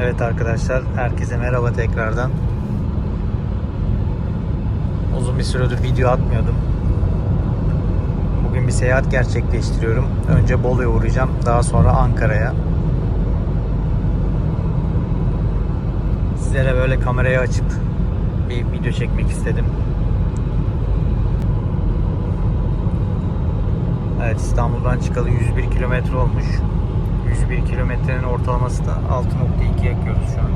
Evet arkadaşlar, herkese merhaba tekrardan. Uzun bir süredir video atmıyordum. Bugün bir seyahat gerçekleştiriyorum. Önce Bolu'ya uğrayacağım, daha sonra Ankara'ya. Sizlere böyle kamerayı açıp bir video çekmek istedim. Evet İstanbul'dan çıkalı 101 kilometre olmuş. 101 kilometrenin ortalaması da 6.2 yakıyoruz şu an.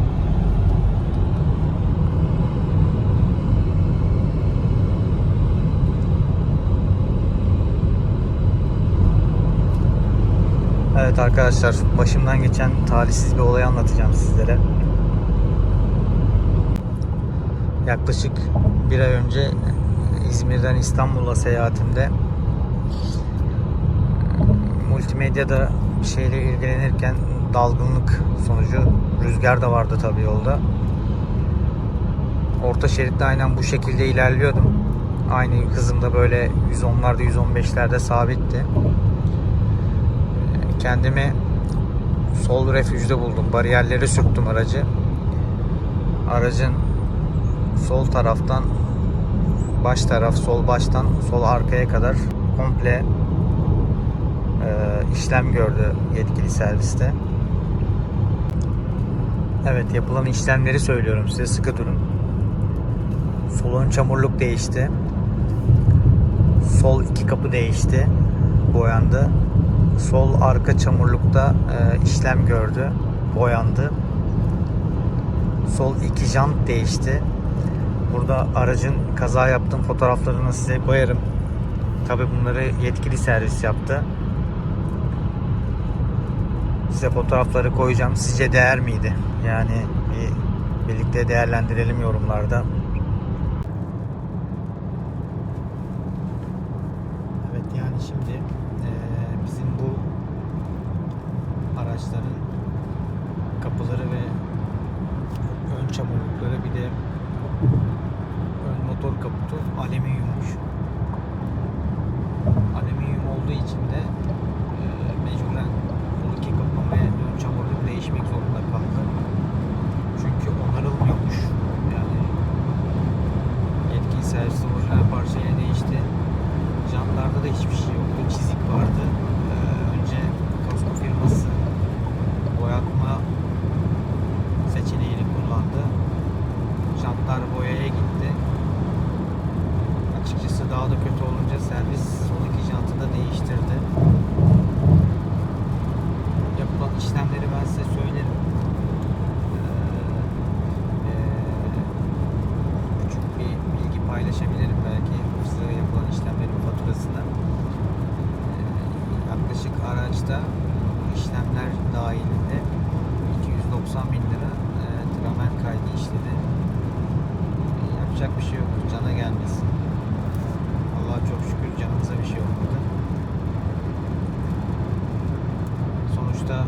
Evet arkadaşlar başımdan geçen talihsiz bir olayı anlatacağım sizlere. Yaklaşık bir ay önce İzmir'den İstanbul'a seyahatimde multimedyada bir şeyle ilgilenirken dalgınlık sonucu rüzgar da vardı tabii yolda. Orta şeritte aynen bu şekilde ilerliyordum. Aynı hızımda böyle 110'larda 115'lerde sabitti. Kendimi sol refüjde buldum. Bariyerleri sürttüm aracı. Aracın sol taraftan baş taraf sol baştan sol arkaya kadar komple işlem gördü yetkili serviste. Evet yapılan işlemleri söylüyorum size sıkı durun. Sol ön çamurluk değişti. Sol iki kapı değişti. Boyandı. Sol arka çamurlukta e, işlem gördü. Boyandı. Sol iki jant değişti. Burada aracın kaza yaptığım fotoğraflarını size koyarım. Tabi bunları yetkili servis yaptı. Size fotoğrafları koyacağım. Sizce değer miydi? Yani bir birlikte değerlendirelim yorumlarda. Evet yani şimdi eee, bizim bu araçların kapıları ve ön çamurlukları bir de ön motor kaputu alüminyummuş. Alüminyum olduğu için de eee, mecburen bu iki kapı ve ön çamurluk değişmek zorunda kaldı. Çünkü onarılmıyormuş. Yani yetkili serviste orijinal parçaya değişti. Jantlarda da hiçbir şey yoktu. Çizik vardı. Ee, önce kasko firması boyatma seçeneğini kullandı. Jantlar boyaya gitti. Açıkçası daha da kötü olunca servis son iki jantı da değiştirdi. Yapılan işlemleri ben size söylerim. Ee, ee, küçük bir bilgi paylaşabilirim belki size yapılan işlemlerin faturasını. Ee, yaklaşık araçta bu işlemler dahilinde 290 bin lira e, tramer kaydı işledi. E, yapacak bir şey yok. Cana gelmesin. Allah'a çok şükür canınıza bir şey olmadı. Sonuçta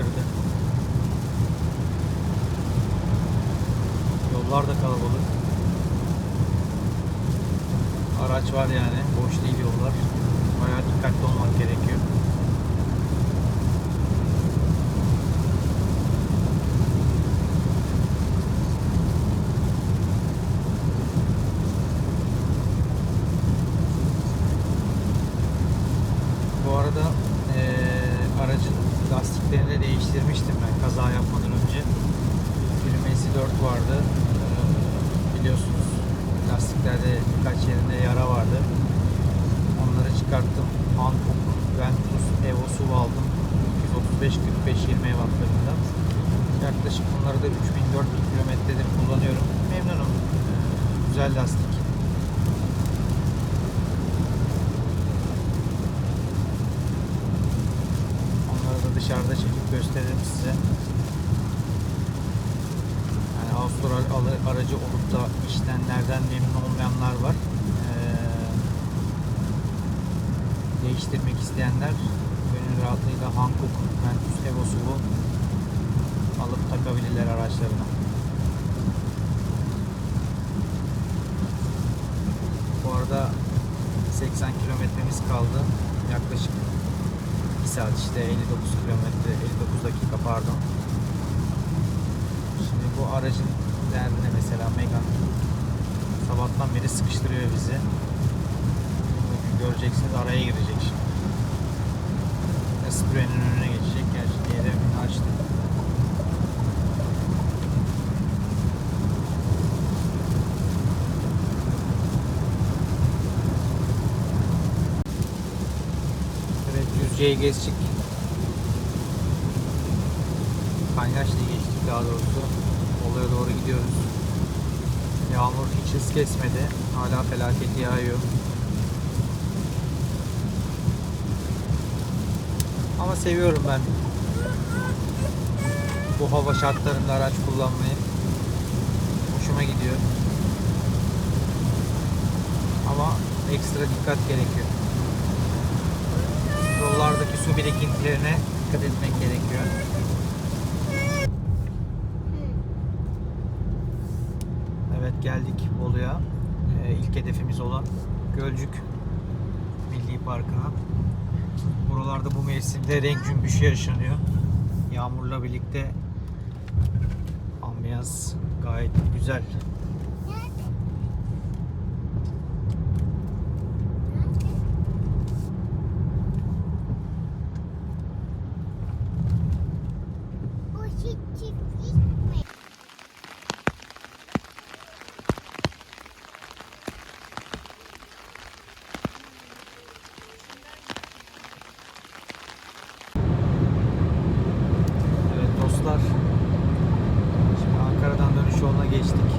arttırdı. Yollar da kalabalık. Araç var yani. Boş değil yollar. Bayağı dikkatli olmak gerekiyor. Bu arada eee, aracın lastiklerini de değiştirmiştim ben kaza yapmadan önce. Filmesi 4 vardı. Eee, biliyorsunuz lastiklerde birkaç yerinde yara vardı. Onları çıkarttım. Hankook Ventus Evo SUV aldım. 235 45 20 wattlarında. Yaklaşık bunları da 3000-4000 kilometredir kullanıyorum. Memnunum. Eee, güzel lastik. Onları da dışarıda çekip gösteririm size. Yani Avustral aracı olup da işlemlerden memnun olmayanlar var. Ee, değiştirmek isteyenler gönül rahatlığıyla Hankook Ventus Evo SUV'u alıp takabilirler araçlarına. Bu arada 80 kilometremiz kaldı. Yaklaşık 1 saat işte 59 kilometre 59 dakika pardon. Şimdi bu aracın derdine mesela Megane sabahtan beri sıkıştırıyor bizi. Bugün göreceksiniz araya girecek şimdi. Espre'nin önüne geçecek. Gerçi diğer evini Düzce'ye geçtik. Kanyaşlı'yı geçtik daha doğrusu. Olaya doğru gidiyoruz. Yağmur hiç hız kesmedi. Hala felaket yağıyor. Ama seviyorum ben bu hava şartlarında araç kullanmayı. Hoşuma gidiyor. Ama ekstra dikkat gerekiyor su birikintilerine dikkat etmek gerekiyor. Evet geldik Bolu'ya. Ee, ilk hedefimiz olan Gölcük Milli Parkı'na. Buralarda bu mevsimde renk cümbüşü yaşanıyor. Yağmurla birlikte ambiyans gayet güzel. Ankara'dan dönüş yoluna geçtik.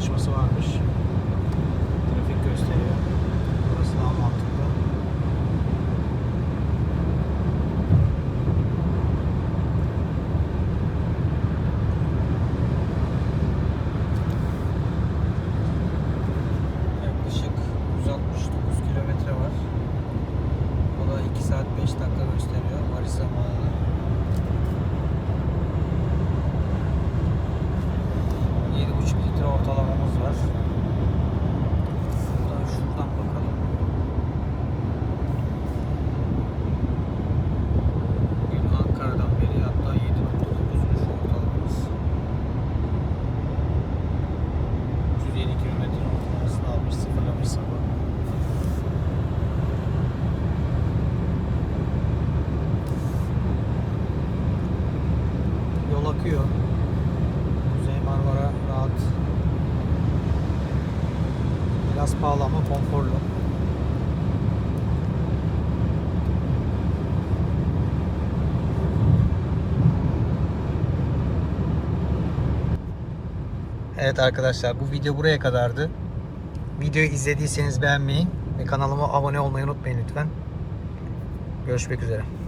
çalışması varmış. Trafik gösteriyor. Burası daha mantıklı. akıyor. Kuzey Marmara rahat. Biraz pahalı ama konforlu. Evet arkadaşlar bu video buraya kadardı. Videoyu izlediyseniz beğenmeyi ve kanalıma abone olmayı unutmayın lütfen. Görüşmek üzere.